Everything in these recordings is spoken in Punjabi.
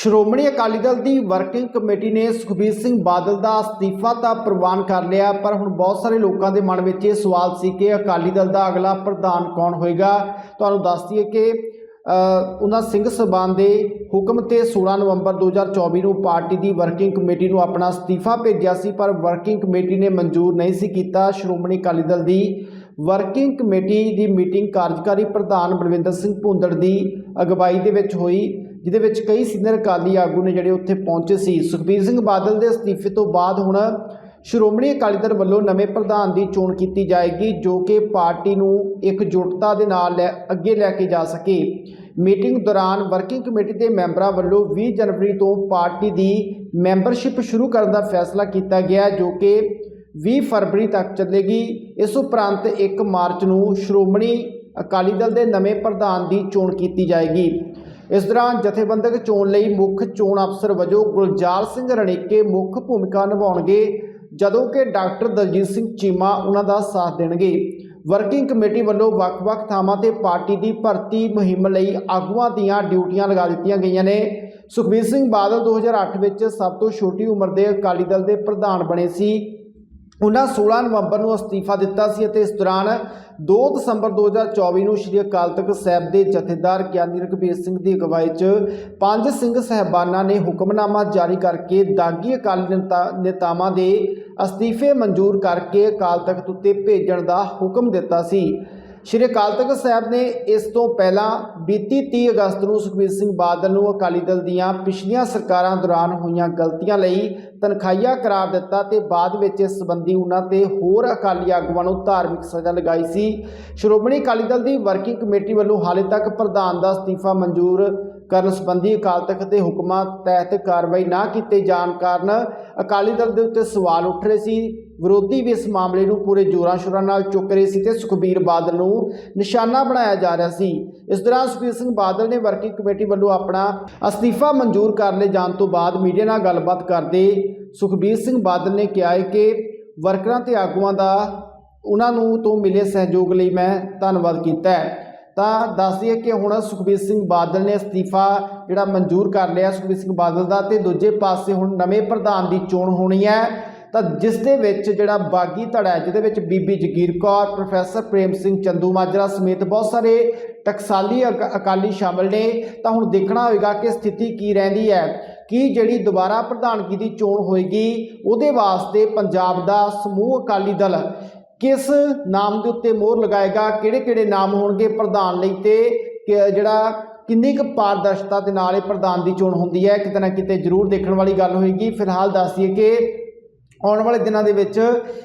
ਸ਼੍ਰੋਮਣੀ ਅਕਾਲੀ ਦਲ ਦੀ ਵਰਕਿੰਗ ਕਮੇਟੀ ਨੇ ਸੁਖਬੀਰ ਸਿੰਘ ਬਾਦਲ ਦਾ ਅਸਤੀਫਾ ਤਾਂ ਪ੍ਰਵਾਨ ਕਰ ਲਿਆ, ਪਰ ਹੁਣ ਬਹੁਤ ਸਾਰੇ ਲੋਕਾਂ ਦੇ ਮਨ ਵਿੱਚ ਇਹ ਸਵਾਲ ਸੀ ਕਿ ਅਕਾਲੀ ਦਲ ਦਾ ਅਗਲਾ ਪ੍ਰਧਾਨ ਕੌਣ ਹੋਏਗਾ? ਤੁਹਾਨੂੰ ਦੱਸ ਦਈਏ ਕਿ ਉਹਨਾਂ ਸਿੰਘ ਸਬਾਨ ਦੇ ਹੁਕਮ ਤੇ 16 ਨਵੰਬਰ 2024 ਨੂੰ ਪਾਰਟੀ ਦੀ ਵਰਕਿੰਗ ਕਮੇਟੀ ਨੂੰ ਆਪਣਾ ਅਸਤੀਫਾ ਭੇਜਿਆ ਸੀ, ਪਰ ਵਰਕਿੰਗ ਕਮੇਟੀ ਨੇ ਮਨਜ਼ੂਰ ਨਹੀਂ ਸੀ ਕੀਤਾ। ਸ਼੍ਰੋਮਣੀ ਅਕਾਲੀ ਦਲ ਦੀ ਵਰਕਿੰਗ ਕਮੇਟੀ ਦੀ ਮੀਟਿੰਗ ਕਾਰਜਕਾਰੀ ਪ੍ਰਧਾਨ ਬਲਵਿੰਦਰ ਸਿੰਘ ਭੁੰਦੜ ਦੀ ਅਗਵਾਈ ਦੇ ਵਿੱਚ ਹੋਈ। ਜਿਹਦੇ ਵਿੱਚ ਕਈ ਸੀਨੀਅਰ ਅਕਾਲੀ ਆਗੂ ਨੇ ਜਿਹੜੇ ਉੱਥੇ ਪਹੁੰਚੇ ਸੀ। ਸੁਖਬੀਰ ਸਿੰਘ ਬਾਦਲ ਦੇ ਅਸਤੀਫੇ ਤੋਂ ਬਾਅਦ ਹੁਣ ਸ਼੍ਰੋਮਣੀ ਅਕਾਲੀ ਦਲ ਵੱਲੋਂ ਨਵੇਂ ਪ੍ਰਧਾਨ ਦੀ ਚੋਣ ਕੀਤੀ ਜਾਏਗੀ, ਜੋ ਕਿ ਪਾਰਟੀ ਨੂੰ ਇਕਜੁੱਟਤਾ ਦੇ ਨਾਲ ਲੈ, ਅੱਗੇ ਲੈ ਕੇ ਜਾ ਸਕੇ। ਮੀਟਿੰਗ ਦੌਰਾਨ ਵਰਕਿੰਗ ਕਮੇਟੀ ਦੇ ਮੈਂਬਰਾਂ ਵੱਲੋਂ 20 ਜਨਵਰੀ ਤੋਂ ਪਾਰਟੀ ਦੀ ਮੈਂਬਰਸ਼ਿਪ ਸ਼ੁਰੂ ਕਰਨ ਦਾ ਫੈਸਲਾ ਕੀਤਾ ਗਿਆ, ਜੋ ਕਿ 20 ਫਰਵਰੀ ਤੱਕ ਚੱਲੇਗੀ। ਇਸ ਉਪਰੰਤ 1 ਮਾਰਚ ਨੂੰ ਸ਼੍ਰੋਮਣੀ ਅਕਾਲੀ ਦਲ ਦੇ ਨਵੇਂ ਪ੍ਰਧਾਨ ਦੀ ਚੋਣ ਕੀਤੀ ਜਾਏਗੀ। ਇਸ ਦੌਰਾਨ ਜਥੇਬੰਦਕ ਚੋਣ ਲਈ ਮੁੱਖ ਚੋਣ ਅਫਸਰ ਵਜੋਂ ਗੁਲਜਾਰ ਸਿੰਘ ਰਣੇਕੇ ਮੁੱਖ ਭੂਮਿਕਾ ਨਿਭਾਉਣਗੇ, ਜਦੋਂ ਕਿ ਡਾਕਟਰ ਦਲਜੀਤ ਸਿੰਘ ਚੀਮਾ ਉਹਨਾਂ ਦਾ ਸਾਥ ਦੇਣਗੇ। ਵਰਕਿੰਗ ਕਮੇਟੀ ਵੱਲੋਂ ਵੱਖ-ਵੱਖ ਥਾਵਾਂ ਤੇ ਪਾਰਟੀ ਦੀ ਭਰਤੀ ਮੁਹਿੰਮ ਲਈ ਆਗੂਆਂ ਦੀਆਂ ਡਿਊਟੀਆਂ ਲਗਾ ਦਿੱਤੀਆਂ ਗਈਆਂ ਨੇ। ਸੁਖਬੀਰ ਸਿੰਘ ਬਾਦਲ 2008 ਵਿੱਚ ਸਭ ਤੋਂ ਛੋਟੀ ਉਮਰ ਦੇ ਅਕਾਲੀ ਦਲ ਦੇ ਪ੍ਰਧਾਨ ਬਣੇ ਸੀ। ਉਹਨਾਂ 16 ਨਵੰਬਰ ਨੂੰ ਅਸਤੀਫਾ ਦਿੱਤਾ ਸੀ ਅਤੇ ਇਸ ਦੌਰਾਨ 2 ਦਸੰਬਰ 2024 ਨੂੰ ਸ਼੍ਰੀ ਅਕਾਲ ਤਖਤ ਸਾਹਿਬ ਦੇ ਜਥੇਦਾਰ ਗਿਆਨੀ ਰਘਬੀਰ ਸਿੰਘ ਦੀ ਅਗਵਾਈ 'ਚ ਪੰਜ ਸਿੰਘ ਸਹਿਬਾਨਾਂ ਨੇ ਹੁਕਮਨਾਮਾ ਜਾਰੀ ਕਰਕੇ ਦਾਗੀ ਅਕਾਲੀ ਨੇਤਾ- ਨੇਤਾਵਾਂ ਦੇ ਅਸਤੀਫੇ ਮਨਜ਼ੂਰ ਕਰਕੇ ਅਕਾਲ ਤਖਤ ਉੱਤੇ ਭੇਜਣ ਦਾ ਹੁਕਮ ਦਿੱਤਾ ਸੀ। ਸ਼੍ਰੀ ਅਕਾਲ ਤਖਤ ਸਾਹਿਬ ਨੇ ਇਸ ਤੋਂ ਪਹਿਲਾਂ ਬੀਤੀ 30 ਅਗਸਤ ਨੂੰ ਸੁਖਬੀਰ ਸਿੰਘ ਬਾਦਲ ਨੂੰ ਅਕਾਲੀ ਦਲ ਦੀਆਂ ਪਿਛਲੀਆਂ ਸਰਕਾਰਾਂ ਦੌਰਾਨ ਹੋਈਆਂ ਗਲਤੀਆਂ ਲਈ ਤਨਖਾਹੀਆ ਕਰਾਰ ਦਿੱਤਾ ਤੇ ਬਾਅਦ ਵਿੱਚ ਇਸ ਸੰਬੰਧੀ ਉਹਨਾਂ ਤੇ ਹੋਰ ਅਕਾਲੀ ਆਗੂਆਂ ਨੂੰ ਧਾਰਮਿਕ ਸਜ਼ਾ ਲਗਾਈ ਸੀ। ਸ਼੍ਰੋਮਣੀ ਅਕਾਲੀ ਦਲ ਦੀ ਵਰਕਿੰਗ ਕਮੇਟੀ ਵੱਲੋਂ ਹਾਲੇ ਤੱਕ ਪ੍ਰਧਾਨ ਦਾ ਅਸਤੀਫਾ ਮਨਜ਼ੂਰ ਕਰਨ ਸੰਬੰਧੀ ਅਕਾਲ ਤਖਤ ਦੇ ਹੁਕਮਾਂ ਤਹਿਤ ਕਾਰਵਾਈ ਨਾ ਕੀਤੇ ਜਾਣ ਕਾਰਨ ਅਕਾਲੀ ਦਲ ਦੇ ਉੱਤੇ ਸਵਾਲ ਉੱਠ ਰਹੇ ਸੀ। ਵਿਰੋਧੀ ਵੀ ਇਸ ਮਾਮਲੇ ਨੂੰ ਪੂਰੇ ਜੋਰਾਂ ਸ਼ੋਰਾਂ ਨਾਲ ਚੁੱਕ ਰਹੇ ਸੀ ਤੇ ਸੁਖਬੀਰ ਬਾਦਲ ਨੂੰ ਨਿਸ਼ਾਨਾ ਬਣਾਇਆ ਜਾ ਰਿਹਾ ਸੀ। ਇਸ ਦੌਰਾਨ ਸੁਖਬੀਰ ਸਿੰਘ ਬਾਦਲ ਨੇ ਵਰਕਿੰਗ ਕਮੇਟੀ ਵੱਲੋਂ ਆਪਣਾ ਅਸਤੀਫਾ ਮਨਜ਼ੂਰ ਕਰ ਲਏ ਜਾਣ ਤੋਂ ਬਾਅਦ ਮੀਡੀਆ ਨਾਲ ਗੱਲਬਾਤ ਕਰਦੇ ਸੁਖਬੀਰ ਸਿੰਘ ਬਾਦਲ ਨੇ ਕਿਹਾ ਹੈ ਕਿ ਵਰਕਰਾਂ ਤੇ ਆਗੂਆਂ ਦਾ ਉਹਨਾਂ ਨੂੰ ਤੋਂ ਮਿਲੇ ਸਹਿਯੋਗ ਲਈ ਮੈਂ ਧੰਨਵਾਦ ਕੀਤਾ ਹੈ। ਤਾਂ ਦੱਸ ਦਈਏ ਕਿ ਹੁਣ ਸੁਖਬੀਰ ਸਿੰਘ ਬਾਦਲ ਨੇ ਅਸਤੀਫਾ ਜਿਹੜਾ ਮਨਜ਼ੂਰ ਕਰ ਲਿਆ ਸੁਖਬੀਰ ਸਿੰਘ ਬਾਦਲ ਦਾ ਤੇ ਦੂਜੇ ਪਾਸੇ ਹੁਣ ਨਵੇਂ ਪ੍ਰਧਾਨ ਦੀ ਚੋਣ ਹੋਣੀ ਹੈ। ਤਾਂ ਜਿਸ ਦੇ ਵਿੱਚ ਜਿਹੜਾ ਬਾਗੀ ਧੜਾ ਹੈ, ਜਿਹਦੇ ਵਿੱਚ ਬੀਬੀ ਜਗੀਰ ਕੌਰ, ਪ੍ਰੋਫੈਸਰ ਪ੍ਰੇਮ ਸਿੰਘ ਚੰਦੂ ਮਾਜਰਾ ਸਮੇਤ ਬਹੁਤ ਸਾਰੇ ਟਕਸਾਲੀ ਅਕ- ਅਕਾਲੀ ਸ਼ਾਮਲ ਨੇ। ਤਾਂ ਹੁਣ ਦੇਖਣਾ ਹੋਵੇਗਾ ਕਿ ਸਥਿਤੀ ਕੀ ਰਹਿੰਦੀ ਹੈ। ਕੀ ਜਿਹੜੀ ਦੁਬਾਰਾ ਪ੍ਰਧਾਨਗੀ ਦੀ ਚੋਣ ਹੋਏਗੀ, ਉਹਦੇ ਵਾਸਤੇ ਪੰਜਾਬ ਦਾ ਸਮੂਹ ਅਕਾਲੀ ਦਲ ਕਿਸ ਨਾਮ ਦੇ ਉੱਤੇ ਮੋਹਰ ਲਗਾਏਗਾ ਕਿਹੜੇ ਕਿਹੜੇ ਨਾਮ ਹੋਣਗੇ ਪ੍ਰਧਾਨ ਲਈ ਤੇ ਜਿਹੜਾ ਕਿੰਨੀ ਕੁ ਪਾਰਦਰਸ਼ਤਾ ਦੇ ਨਾਲ ਇਹ ਪ੍ਰਧਾਨ ਦੀ ਚੋਣ ਹੁੰਦੀ ਹੈ, ਕਿਤੇ ਨਾ ਕਿਤੇ ਜ਼ਰੂਰ ਦੇਖਣ ਵਾਲੀ ਗੱਲ ਹੋਏਗੀ। ਫਿਲਹਾਲ ਦੱਸ ਦਈਏ ਕਿ ਆਉਣ ਵਾਲੇ ਦਿਨਾਂ ਦੇ ਵਿੱਚ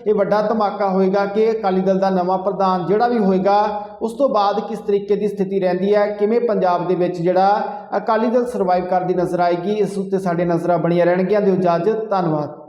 ਇਹ ਵੱਡਾ ਧਮਾਕਾ ਹੋਏਗਾ ਕਿ ਅਕਾਲੀ ਦਲ ਦਾ ਨਵਾਂ ਪ੍ਰਧਾਨ ਜਿਹੜਾ ਵੀ ਹੋਏਗਾ, ਉਸ ਤੋਂ ਬਾਅਦ ਕਿਸ ਤਰੀਕੇ ਦੀ ਸਥਿਤੀ ਰਹਿੰਦੀ ਹੈ, ਕਿਵੇਂ ਪੰਜਾਬ ਦੇ ਵਿੱਚ ਜਿਹੜਾ ਅਕਾਲੀ ਦਲ ਸਰਵਾਈਵ ਕਰਦੀ ਨਜ਼ਰ ਆਏਗੀ, ਇਸ ਉੱਤੇ ਸਾਡੇ ਨਜ਼ਰਾਂ ਬਣੀਆਂ ਰਹਿਣਗੀਆਂ। ਦਿਓ ਇਜਾਜ਼ਤ, ਧੰਨਵਾਦ।